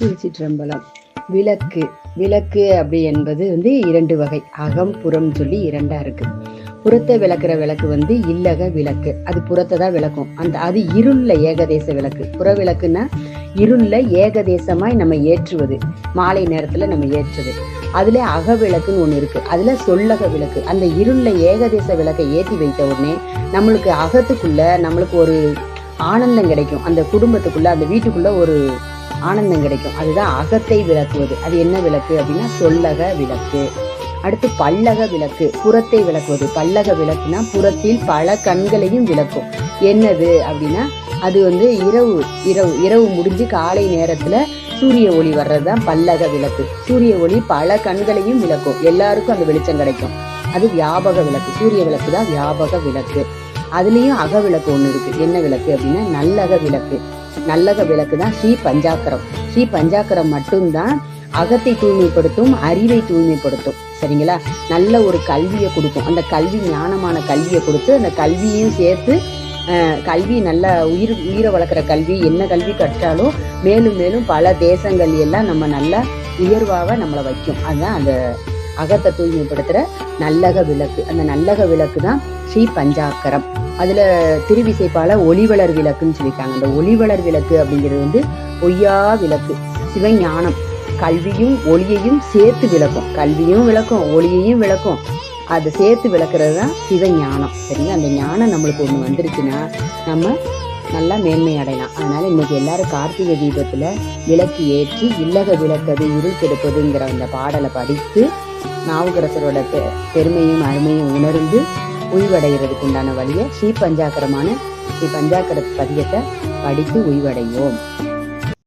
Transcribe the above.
திருச்சிற்றம்பலம். விளக்கு விளக்கு அப்படி என்பது வந்து இரண்டு வகை. அகம் புறம் சொல்லி இரண்டா இருக்கு. புறத்தை விளக்குற விளக்கு வந்து இல்லக விளக்கு. அது புறத்தை தான் விளக்கும். அந்த அது இருள்ல ஏகதேச விளக்கு. புற விளக்குன்னா இருள்ல ஏகதேசமாய் நம்ம ஏற்றுவது. மாலை நேரத்துல நம்ம ஏற்றுவது. அதுல அக விளக்குன்னு ஒண்ணு இருக்கு. அதுல சொல்லக விளக்கு. அந்த இருள்ல ஏகதேச விளக்கை ஏற்றி வைத்த உடனே நம்மளுக்கு அகத்துக்குள்ள நம்மளுக்கு ஒரு ஆனந்தம் கிடைக்கும். அந்த குடும்பத்துக்குள்ள அந்த வீட்டுக்குள்ள ஒரு ஆனந்தம் கிடைக்கும். அதுதான் அகத்தை விளக்குவது. அது என்ன விளக்கு அப்படின்னா சொல்லக விளக்கு. அடுத்து பல்லக விளக்கு புறத்தை விளக்குவது. பல்லக விளக்குனா புறத்தில் பல கண்களையும் விளக்கும். என்னது அப்படின்னா அது வந்து இரவு இரவு இரவு முடிஞ்சு காலை நேரத்துல சூரிய ஒளி வர்றதுதான் பல்லக விளக்கு. சூரிய ஒளி பல கண்களையும் விளக்கும். எல்லாருக்கும் அந்த வெளிச்சம் கிடைக்கும். அது வியாபக விளக்கு. சூரிய விளக்கு தான் வியாபக விளக்கு. அதுலயும் அக விளக்கு ஒண்ணு இருக்கு. என்ன விளக்கு அப்படின்னா நல்லக விளக்கு. நல்லக விளக்கு தான் ஸ்ரீ பஞ்சாக்கரம். ஸ்ரீ பஞ்சாக்கரம் மட்டும்தான் அகத்தை தூய்மைப்படுத்தும் அறிவை தூய்மைப்படுத்தும். சரிங்களா? நல்ல ஒரு கல்வியை கொடுக்கும். அந்த கல்வி ஞானமான கல்வியை கொடுத்து அந்த கல்வியையும் சேர்த்து அஹ், கல்வி நல்ல உயிர் உயிரை வளர்க்குற கல்வி என்ன கல்வி கற்றாலும் மேலும் மேலும் பல தேசங்கள் எல்லாம் நம்ம நல்ல உயர்வாக நம்மளை வைக்கும். அதுதான் அந்த அகத்தை தூய்மைப்படுத்துற நல்லக விளக்கு. அந்த நல்லக விளக்கு தான் ஸ்ரீ பஞ்சாக்கரம். அதுல திருவிசைப்பால ஒளிவளர் விளக்குன்னு சொல்லியிருக்காங்க. அந்த ஒளிவளர் விளக்கு அப்படிங்கிறது வந்து பொய்யா விளக்கு சிவஞானம். கல்வியும் ஒளியையும் சேர்த்து விளக்கும். கல்வியும் விளக்கும் ஒளியையும் விளக்கும். அதை சேர்த்து விளக்குறது தான் சிவஞானம். சரிங்களா? அந்த ஞானம் நம்மளுக்கு ஒன்று வந்துருச்சுன்னா நம்ம நல்லா மேன்மை அடையலாம். அதனால இன்னைக்கு எல்லாரும் கார்த்திகை தீபத்துல விளக்கு ஏற்றி இல்லக விளக்கது இருள் கெடுப்பதுங்கிற அந்த பாடலை படித்து நாவுக்கரசரோட பெ- பெருமையும் அருமையும் உணர்ந்து உய்வடைகிறதுக்கு உண்டான வழியை ஸ்ரீ பஞ்சாக்கரமான ஸ்ரீ பஞ்சாக்கர பதியத்தை படித்து உய்வடைவோம்